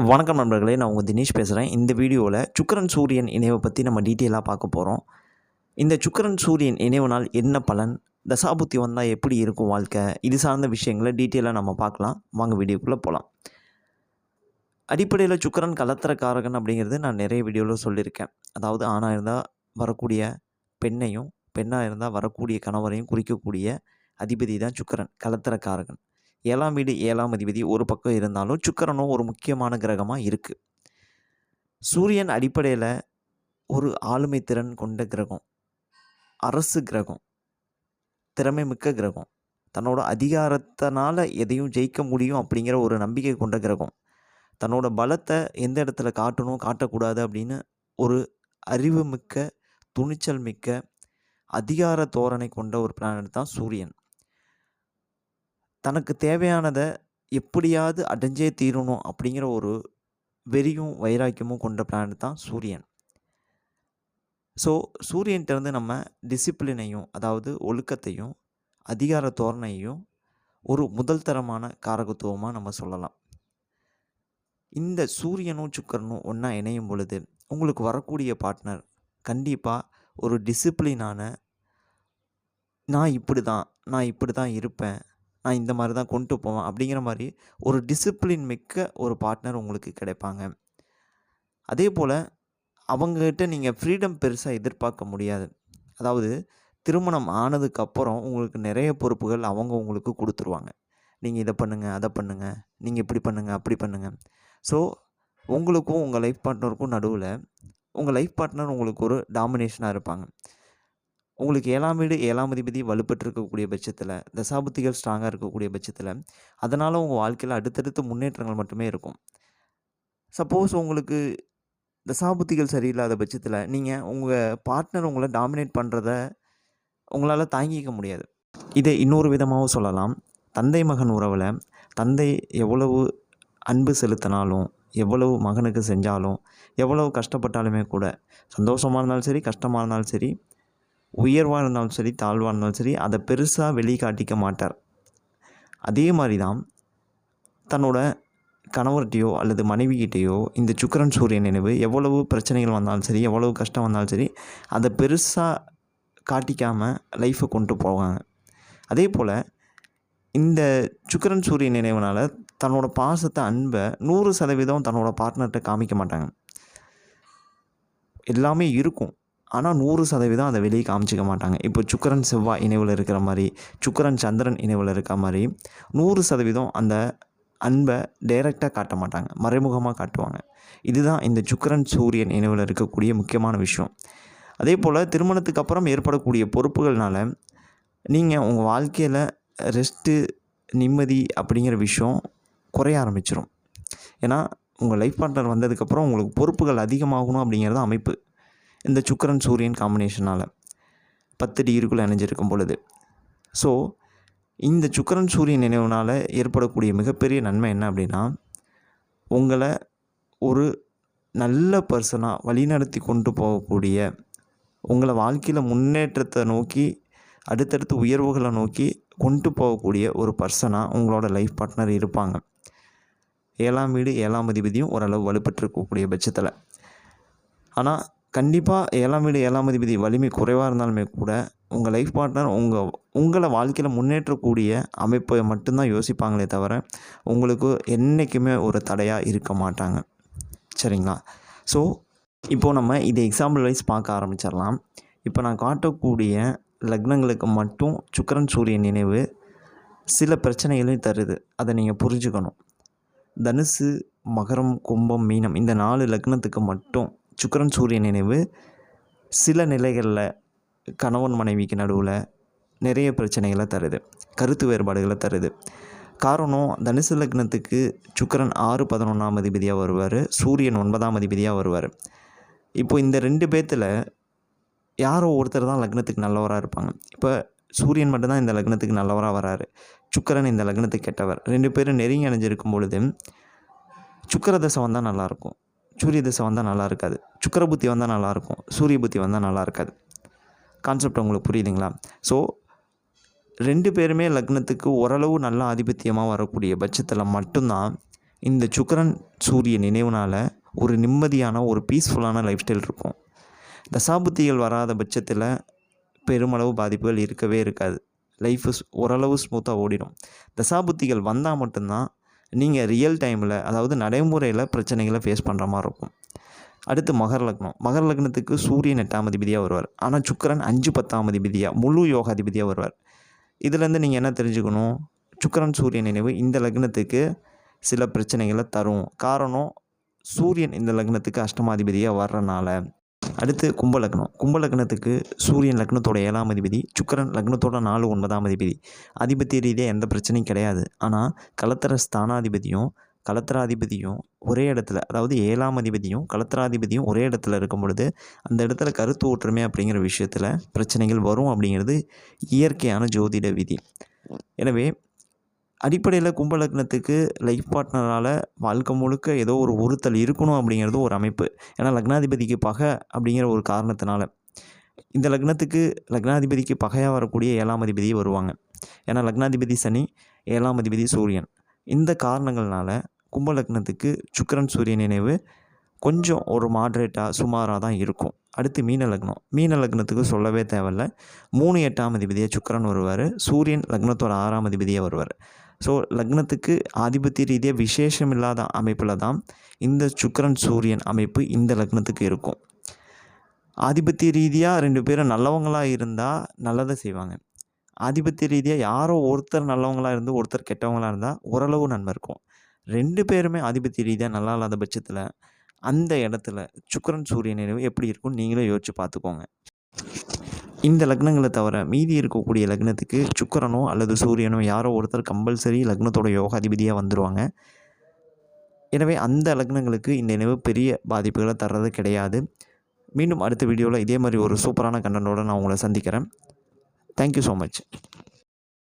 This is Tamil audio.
வணக்கம் நண்பர்களே நான் உங்கள் தினேஷ் பேசுகிறேன். இந்த வீடியோவில் சுக்கிரன் சூரியன் இணைவை பற்றி நம்ம டீட்டெயிலாக பார்க்க போகிறோம். இந்த சுக்கிரன் சூரியன் இணைவுனால் என்ன பலன்? தசாபுத்தி வந்தால் எப்படி இருக்கும் வாழ்க்கை? இது சார்ந்த விஷயங்களை டீட்டெயிலாக நம்ம பார்க்கலாம். வாங்க வீடியோக்குள்ளே போகலாம். அடிப்படையில் சுக்கிரன் கலத்திரக்காரகன் அப்படிங்கிறது நான் நிறைய வீடியோவில் சொல்லியிருக்கேன். அதாவது ஆணாக இருந்தால் வரக்கூடிய பெண்ணையும் பெண்ணாக இருந்தால் வரக்கூடிய கணவரையும் குறிக்கக்கூடிய அதிபதி தான் சுக்கரன் கலத்திரக்காரகன் ஏழாம் வீடு ஏழாம் அதிபதி ஒரு பக்கம் இருந்தாலும் சுக்கிரனும் ஒரு முக்கியமான கிரகமாக இருக்குது சூரியன் அடிப்படையில் ஒரு ஆளுமை திறன் கொண்ட கிரகம். அரசு கிரகம். திறமை மிக்க கிரகம். தன்னோட அதிகாரத்தினால எதையும் ஜெயிக்க முடியும் அப்படிங்கிற ஒரு நம்பிக்கை கொண்ட கிரகம். தன்னோட பலத்தை எந்த இடத்துல காட்டணும் காட்டக்கூடாது அப்படின்னு ஒரு அறிவு மிக்க துணிச்சல் மிக்க அதிகார தோரணை கொண்ட ஒரு பிளானட் தான் சூரியன். தனக்கு தேவையானதை எப்படியாவது அடைஞ்சே தீரணும் அப்படிங்கிற ஒரு வெறியும் வைராக்கியமும் கொண்ட பிளானட் தான் சூரியன். ஸோ சூரியன்கிட்டருந்து நம்ம டிசிப்ளினையும் அதாவது ஒழுக்கத்தையும் அதிகார தோரணையையும் ஒரு முதல் தரமான காரகத்துவமாக நம்ம சொல்லலாம். இந்த சூரியனும் சுக்கரனும் ஒன்றா இணையும் பொழுது உங்களுக்கு வரக்கூடிய பார்ட்னர் கண்டிப்பாக ஒரு டிசிப்ளினான நான் இப்படி தான் நான் இப்படி தான் இருப்பேன் நான் இந்த மாதிரி தான் கொண்டு போவேன் அப்படிங்கிற மாதிரி ஒரு டிசிப்ளின் மிக்க ஒரு பார்ட்னர் உங்களுக்கு கிடைப்பாங்க. அதே போல் அவங்கக்கிட்ட நீங்கள் ஃப்ரீடம் பெருசாக எதிர்பார்க்க முடியாது. அதாவது திருமணம் ஆனதுக்கப்புறம் உங்களுக்கு நிறைய பொறுப்புகள் அவங்க உங்களுக்கு கொடுத்துருவாங்க. நீங்கள் இதை பண்ணுங்கள் அதை பண்ணுங்கள் நீங்கள் இப்படி பண்ணுங்கள் அப்படி பண்ணுங்கள் ஸோ உங்களுக்கும் உங்கள் லைஃப் பார்ட்னருக்கும் நடுவில் உங்கள் லைஃப் பார்ட்னர் உங்களுக்கு ஒரு டாமினேஷனாக இருப்பாங்க. உங்களுக்கு ஏழாம் வீடு ஏழாம் அதிபதி வலுப்பட்டு இருக்கக்கூடிய பட்சத்தில் தசாபுத்திகள் ஸ்ட்ராங்காக இருக்கக்கூடிய பட்சத்தில் அதனால் உங்கள் வாழ்க்கையில் அடுத்தடுத்த முன்னேற்றங்கள் மட்டுமே இருக்கும். சப்போஸ் உங்களுக்கு தசாபுத்திகள் சரியில்லாத பட்சத்தில் நீங்கள் உங்கள் பார்ட்னர் உங்களை டாமினேட் பண்ணுறத உங்களால் தாங்கிக்க முடியாது. இதை இன்னொரு விதமாகவும் சொல்லலாம். தந்தை மகன் உறவில் தந்தை எவ்வளவு அன்பு செலுத்தினாலும் எவ்வளவு மகனுக்கு செஞ்சாலும் எவ்வளவு கஷ்டப்பட்டாலுமே கூட சந்தோஷமாக இருந்தாலும் சரி கஷ்டமாக இருந்தாலும் சரி உயர்வாக இருந்தாலும் சரி தாழ்வாக இருந்தாலும் சரி அதை பெருசாக வெளிக்காட்டிக்க மாட்டார். அதே மாதிரி தான் தன்னோட கணவர்கிட்டையோ அல்லது மனைவிகிட்டேயோ இந்த சுக்கரன் சூரியன் நினைவு எவ்வளவு பிரச்சனைகள் வந்தாலும் சரி எவ்வளவு கஷ்டம் வந்தாலும் சரி அதை பெருசாக காட்டிக்காமல் லைஃப்பை கொண்டு போவாங்க. அதே போல் இந்த சுக்கரன் சூரியன் நினைவுனால் தன்னோட பாசத்தை அன்பை நூறு சதவீதம் தன்னோட பார்ட்னர்கிட்ட காமிக்க மாட்டாங்க. எல்லாமே இருக்கும். ஆனால் நூறு சதவீதம் அதை வெளியே காமிச்சிக்க மாட்டாங்க. இப்போ சுக்கரன் செவ்வாய் இணைவில் இருக்கிற மாதிரி சுக்கரன் சந்திரன் இணைவில் இருக்கிற மாதிரி நூறு சதவீதம் அந்த அன்பை டைரெக்டாக காட்ட மாட்டாங்க. மறைமுகமாக காட்டுவாங்க. இதுதான் இந்த சுக்கரன் சூரியன் இணைவில் இருக்கக்கூடிய முக்கியமான விஷயம். அதே போல் திருமணத்துக்கு அப்புறம் ஏற்படக்கூடிய பொறுப்புகள்னால நீங்கள் உங்கள் வாழ்க்கையில் ரெஸ்ட்டு நிம்மதி அப்படிங்கிற விஷயம் குறைய ஆரம்பிச்சிடும் ஏன்னா உங்கள் லைஃப் பார்ட்னர் வந்ததுக்கப்புறம் உங்களுக்கு பொறுப்புகள் அதிகமாகணும் அப்படிங்கிறது அமைப்பு. இந்த சுக்கரன் சூரியன் காம்பினேஷனால் பத்து டிகிரிக்குள்ளே இணைஞ்சிருக்கும் பொழுது. ஸோ இந்த சுக்கரன் சூரியன் நினைவுனால் ஏற்படக்கூடிய மிகப்பெரிய நன்மை என்ன அப்படின்னா உங்களை ஒரு நல்ல பர்சனாக வழிநடத்தி கொண்டு போகக்கூடிய உங்களை வாழ்க்கையில் முன்னேற்றத்தை நோக்கி அடுத்தடுத்து உயர்வுகளை நோக்கி கொண்டு போகக்கூடிய ஒரு பர்சனாக உங்களோட லைஃப் பார்ட்னர் இருப்பாங்க. ஏழாம் வீடு ஏழாம் அதிபதியும் ஓரளவு வலுப்பெற்றிருக்கக்கூடிய பட்சத்தில். ஆனால் கண்டிப்பாக ஏழாம் வீடு ஏழாம் அதிபதி வலிமை குறைவாக இருந்தாலுமே கூட உங்கள் லைஃப் பார்ட்னர் உங்கள் உங்களை வாழ்க்கையில் முன்னேற்றக்கூடிய அமைப்பை மட்டும்தான் யோசிப்பாங்களே தவிர உங்களுக்கு என்றைக்குமே ஒரு தடையாக இருக்க மாட்டாங்க. சரிங்களா? ஸோ இப்போது நம்ம இதை எக்ஸாம்பிள் வைஸ் பார்க்க ஆரம்பிச்சிடலாம். இப்போ நான் காட்டக்கூடிய லக்னங்களுக்கு மட்டும் சுக்கரன் சூரியன் நினைவு சில பிரச்சனைகளையும் தருது. அதை நீங்கள் புரிஞ்சுக்கணும். தனுசு மகரம் கும்பம் மீனம் இந்த நாலு லக்னத்துக்கு மட்டும் சுக்கரன் சூரியன் நினைவு சில நிலைகளில் கணவன் மனைவிக்கு நடுவில் நிறைய பிரச்சனைகளை தருது. கருத்து வேறுபாடுகளை தருது. காரணம் தனுசு லக்னத்துக்கு சுக்கரன் ஆறு பதினொன்றாம் அதிபதியாக வருவார். சூரியன் ஒன்பதாம் அதிபதியாக வருவார். இப்போ இந்த ரெண்டு பேர்த்தில் யாரோ ஒருத்தர் தான் லக்னத்துக்கு நல்லவராக இருப்பாங்க. இப்போ சூரியன் மட்டும்தான் இந்த லக்னத்துக்கு நல்லவராக வராரு. சுக்கரன் இந்த லக்னத்துக்கு கெட்டவர். ரெண்டு பேரும் நெருங்கி அணைஞ்சிருக்கும் பொழுது சுக்கர தசை வந்தால் நல்லாயிருக்கும் சூரிய தசை வந்தால் நல்லா இருக்காது. சுக்கர புத்தி வந்தால் நல்லாயிருக்கும் சூரிய புத்தி வந்தால் நல்லா இருக்காது. கான்செப்ட் உங்களுக்கு புரியுதுங்களா? ஸோ ரெண்டு பேருமே லக்னத்துக்கு ஓரளவு நல்ல ஆதிபத்தியமாக வரக்கூடிய பட்சத்தில் மட்டும்தான் இந்த சுக்கரன் சூரிய நினைவுனால் ஒரு நிம்மதியான ஒரு பீஸ்ஃபுல்லான லைஃப் ஸ்டைல் இருக்கும். தசாபுத்திகள் வராத பட்சத்தில் பெருமளவு பாதிப்புகள் இருக்கவே இருக்காது. லைஃப் ஓரளவு ஸ்மூத்தாக ஓடிடும். தசாபுத்திகள் வந்தால் மட்டும்தான் நீங்கள் ரியல் டைமில் அதாவது நடைமுறையில் பிரச்சனைகளை ஃபேஸ் பண்ணுற மாதிரி இருக்கும். அடுத்து மகர லக்னம். மகர லக்னத்துக்கு சூரியன் எட்டாம் அதிபதியாக வருவார். ஆனால் சுக்கிரன் அஞ்சு பத்தாம் அதிபதியாக முழு யோகாதிபதியாக வருவார். இதுலேருந்து நீங்கள் என்ன தெரிஞ்சுக்கணும்? சுக்கிரன் சூரியன் நினைவு இந்த லக்னத்துக்கு சில பிரச்சனைகளை தரும். காரணம் சூரியன் இந்த லக்னத்துக்கு அஷ்டமாதிபதியாக வர்றனால. அடுத்து கும்ப லக்னம். கும்ப லக்னத்துக்கு சூரியன் லக்னத்தோட ஏழாம் அதிபதி சுக்கிரன் லக்னத்தோட நாலு ஒன்பதாம் அதிபதி. அதிபத்திய ரீதியாக எந்த பிரச்சனையும் கிடையாது. ஆனால் கலத்தர ஸ்தானாதிபதியும் கலத்திராதிபதியும் ஒரே இடத்துல அதாவது ஏழாம் அதிபதியும் கலத்திராதிபதியும் ஒரே இடத்துல இருக்கும் பொழுது அந்த இடத்துல கருத்து ஒற்றுமை அப்படிங்கிற விஷயத்தில் பிரச்சனைகள் வரும் அப்படிங்கிறது இயற்கையான ஜோதிட விதி. எனவே அடிப்படையில் கும்ப லக்னத்துக்கு லைஃப் பார்ட்னரால் வாழ்க்கை முழுக்க ஏதோ ஒரு உறுத்தல் இருக்கணும் அப்படிங்கிறது ஒரு அமைப்பு. ஏன்னா லக்னாதிபதிக்கு பகை அப்படிங்கிற ஒரு காரணத்தினால. இந்த லக்னத்துக்கு லக்னாதிபதிக்கு பகையாக வரக்கூடிய ஏழாம் அதிபதி வருவாங்க. ஏன்னா லக்னாதிபதி சனி ஏழாம் அதிபதி சூரியன். இந்த காரணங்கள்னால கும்ப லக்னத்துக்கு சூரியன் நினைவு கொஞ்சம் ஒரு மாட்ரேட்டாக சுமாராக தான் இருக்கும். அடுத்து மீன லக்னம். மீன லக்னத்துக்கு சொல்லவே தேவையில்ல. மூணு எட்டாம் அதிபதியாக சுக்கரன் வருவார். சூரியன் லக்னத்தோட ஆறாம் அதிபதியாக வருவார். ஸோ லக்னத்துக்கு ஆதிபத்திய ரீதியாக விசேஷம் இல்லாத அமைப்பில் தான் இந்த சுக்கரன் சூரியன் அமைப்பு இந்த லக்னத்துக்கு இருக்கும். ஆதிபத்திய ரீதியாக ரெண்டு பேரும் நல்லவங்களாக இருந்தால் நல்லதை செய்வாங்க. ஆதிபத்திய ரீதியாக யாரோ ஒருத்தர் நல்லவங்களாக இருந்து ஒருத்தர் கெட்டவங்களாக இருந்தால் ஓரளவு நன்மை இருக்கும். ரெண்டு பேருமே ஆதிபத்திய ரீதியாக நல்லா இல்லாத பட்சத்தில் அந்த இடத்துல சுக்கிரன் சூரியன் நினைவு எப்படி இருக்கும்னு நீங்களே யோசிச்சு பார்த்துக்கோங்க. இந்த லக்னங்களை தவிர மீதி இருக்கக்கூடிய லக்னத்துக்கு சுக்கரனோ அல்லது சூரியனோ யாரோ ஒருத்தர் கம்பல்சரி லக்னத்தோட யோகாதிபதியாக வந்துடுவாங்க எனவே அந்த லக்னங்களுக்கு இந்த நினைவு பெரிய பாதிப்புகளை தர்றது கிடையாது. மீண்டும் அடுத்த வீடியோவில் இதே மாதிரி ஒரு சூப்பரான கண்டனோடு நான் உங்களை சந்திக்கிறேன். Thank you so much